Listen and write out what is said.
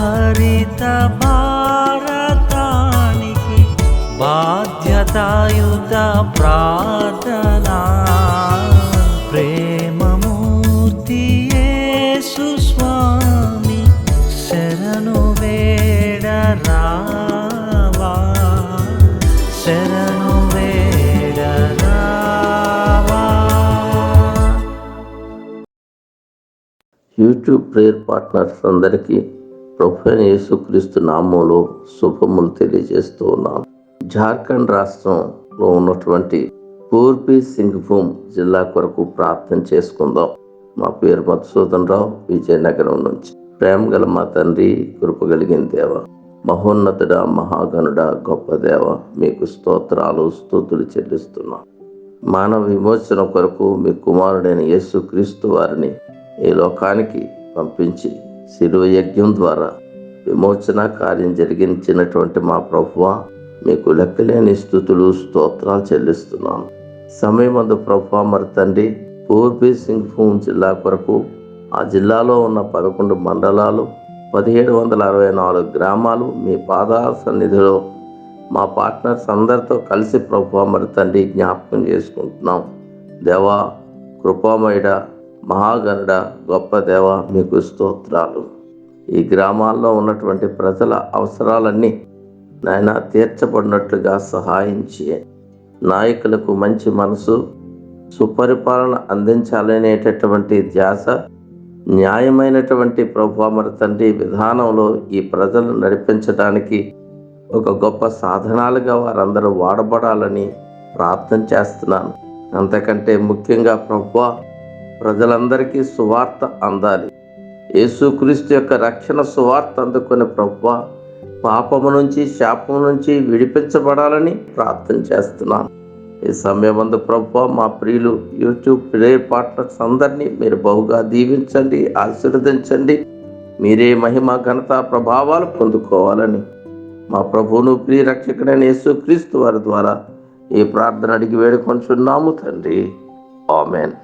హరిత భారతానికి బాధ్యతాయుత ప్రార్థనా. ప్రేమమూర్తి స్వామి శరణు వేడరా యూట్యూబ్ ప్రేయర్ పార్ట్నర్స్ అందరికీ ప్రొఫైన్ యేసుక్రీస్తు నామంలో శుభములు తెలియజేస్తూ ఉన్నాను జార్ఖండ్ రాష్ట్రంలో ఉన్నటువంటి పూర్బీ సింగ్భూమ్ జిల్లా కొరకు ప్రార్థన చేసుకుందాం. మా పేరు మధుసూదన్ రావు విజయనగరం నుంచి. ప్రేమ గల మా తండ్రి కృప కలిగిన దేవ మహోన్నతుడ మహాగణుడ గొప్ప దేవ మీకు స్తోత్రాలు స్తోతులు చెల్లిస్తున్నాం. మానవ విమోచన కొరకు మీ కుమారుడైన యేసుక్రీస్తు వారిని ఈ లోకానికి పంపించి శిలువ యజ్ఞం ద్వారా విమోచన కార్యం జరిగించినటువంటి మా ప్రభువ మీకు లెక్కలేని స్థుతులు స్తోత్రాలు చెల్లిస్తున్నాను. సమయమందు ప్రభువ మరి తండ్రి పూర్బీ సింగ్భూమ్ జిల్లా కొరకు ఆ జిల్లాలో ఉన్న పదకొండు మండలాలు పదిహేడు వందల అరవై నాలుగు గ్రామాలు మీ పాదాల సన్నిధిలో మా పార్ట్నర్స్ అందరితో కలిసి ప్రభు మరి తండ్రి జ్ఞాపకం చేసుకుంటున్నాం. దేవా కృపామయుడ మహాగణుడ గొప్ప దేవ మీకు స్తోత్రాలు. ఈ గ్రామాల్లో ఉన్నటువంటి ప్రజల అవసరాలన్నీ నాయన తీర్చబడినట్లుగా సహాయం చేయండి నాయకులకు మంచి మనసు సుపరిపాలన అందించాలనేటటువంటి ధ్యాస న్యాయమైనటువంటి ప్రభు మరి తండ్రి విధానంలో ఈ ప్రజలు నడిపించడానికి ఒక గొప్ప సాధనాలుగా వారందరూ వాడబడాలని ప్రార్థన చేస్తున్నాను. అంతకంటే ముఖ్యంగా ప్రభు ప్రజలందరికీ సువార్త అందాలి. యేసుక్రీస్తు యొక్క రక్షణ సువార్త అందుకునే ప్రభు పాపము నుంచి శాపం నుంచి విడిపించబడాలని ప్రార్థన చేస్తున్నాను ఈ సమయమందు ప్రభు మా ప్రియులు యూట్యూబ్ ప్రేయర్ పార్ట్నర్స్ అందరినీ మీరు బహుగా దీవించండి ఆశీర్వదించండి. మీరే మహిమ ఘనత ప్రభావాలు పొందుకోవాలని మా ప్రభువును ప్రియ రక్షకుడైన యేసుక్రీస్తు వారి ద్వారా ఈ ప్రార్థన అడిగి వేడుకొంచున్నాము తండ్రి. ఆమెన్.